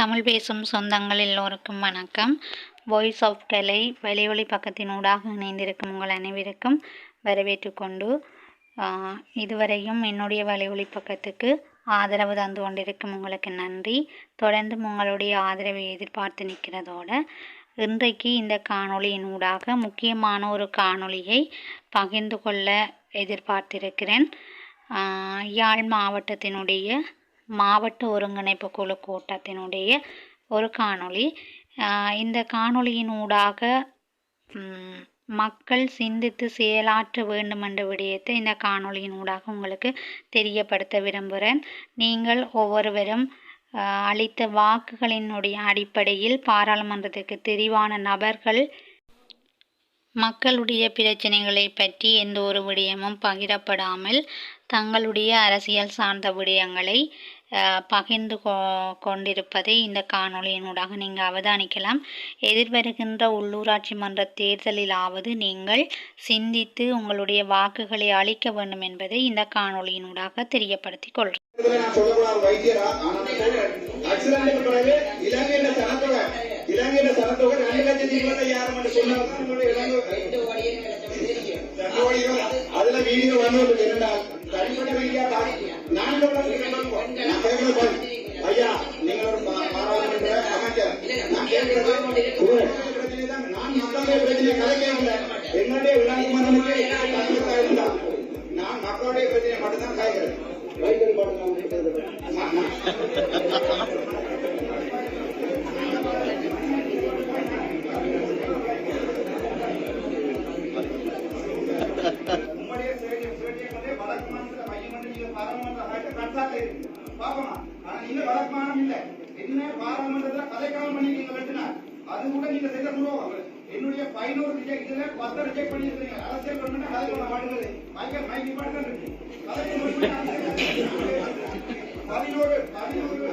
தமிழ் பேசும் சொந்தங்கள் எல்லோருக்கும் வணக்கம். வாய்ஸ் ஆஃப் கலை வலையொலி பக்கத்தினூடாக இணைந்திருக்கும் உங்கள் அனைவருக்கும் வரவேற்று கொண்டு இதுவரையும் என்னுடைய வலையொலி பக்கத்துக்கு ஆதரவு தந்து கொண்டிருக்கும் உங்களுக்கு நன்றி. தொடர்ந்து உங்களுடைய ஆதரவை எதிர்பார்த்து நிற்கிறதோட இன்றைக்கு இந்த காணொளியின் ஊடாக முக்கியமான ஒரு காணொளியை பகிர்ந்து கொள்ள எதிர்பார்த்திருக்கிறேன். யாழ் மாவட்டத்தினுடைய மாவட்ட ஒருங்கிணைப்பு குழு கூட்டத்தினுடைய ஒரு காணொளி. இந்த காணொளியின் ஊடாக மக்கள் சிந்தித்து செயலாற்ற வேண்டும் என்ற விடயத்தை இந்த காணொளியின் ஊடாக உங்களுக்கு தெரியப்படுத்த விரும்புகிறேன் நீங்கள் ஒவ்வொருவரும் அளித்த வாக்குகளினுடைய அடிப்படையில் பாராளுமன்றத்துக்கு தெரிவான நபர்கள் மக்களுடைய பிரச்சனைகளை பற்றி எந்த ஒரு விடயமும் பகிரப்படாமல் தங்களுடைய அரசியல் சார்ந்த விடயங்களை பகிர்ந்து கொ கொண்டிருப்பதை இந்த காணொளியினூடாக நீங்கள் அவதானிக்கலாம். எதிர்வருகின்ற உள்ளூராட்சி மன்ற தேர்தலிலாவது நீங்கள் சிந்தித்து உங்களுடைய வாக்குகளை அளிக்க வேண்டும் என்பதை இந்த காணொளியினூடாக தெரியப்படுத்திக் கொள்கிறேன் இலங்கையில சனத்தொகை ரெண்டு லட்சத்தி இருபத்தையாயிரம் என்று அதுல வீடியோ வந்து தனிப்பட்ட ரீதியா பாதி- நான் சொல்றது கேட்கணும். நான் கேட்கிறது பாரு. ஐயா நீங்கள் ஒரு பா- பாராளுமன்ற அமைச்சர் நான் கேட்கிறது உங்களுடைய பிரச்சனை தான். நான் மக்களுடைய பிரச்சனை கலைக்கவில்லை என்னுடைய விளங்குமனமுக்கு இருந்தால் நான் மக்களுடைய பிரச்சனை மட்டும்தான் காய்கிறேன் வைத்தியர் பாடம் பாராளுமன்ற ஆட்சி கட்டால இருக்கு. பாப்போமா? ஆனா நீங்க வடக்கு மாநிலம் இல்ல. என்ன பாராளுமன்றத்துல கதைக்காலம் பண்ணி நீங்க வெட்டினார். அது கூட நீங்க செய்த துரோகம். என்னுடைய பதினோரு ரிஜெக்ட் இதுல பத்து ரிஜெக்ட் பண்ணிருக்கீங்க அரசியல் பண்ணா கதை பண்ண மைக்க மைக்கு பாட்டு இருக்கு பதினோரு பதினோரு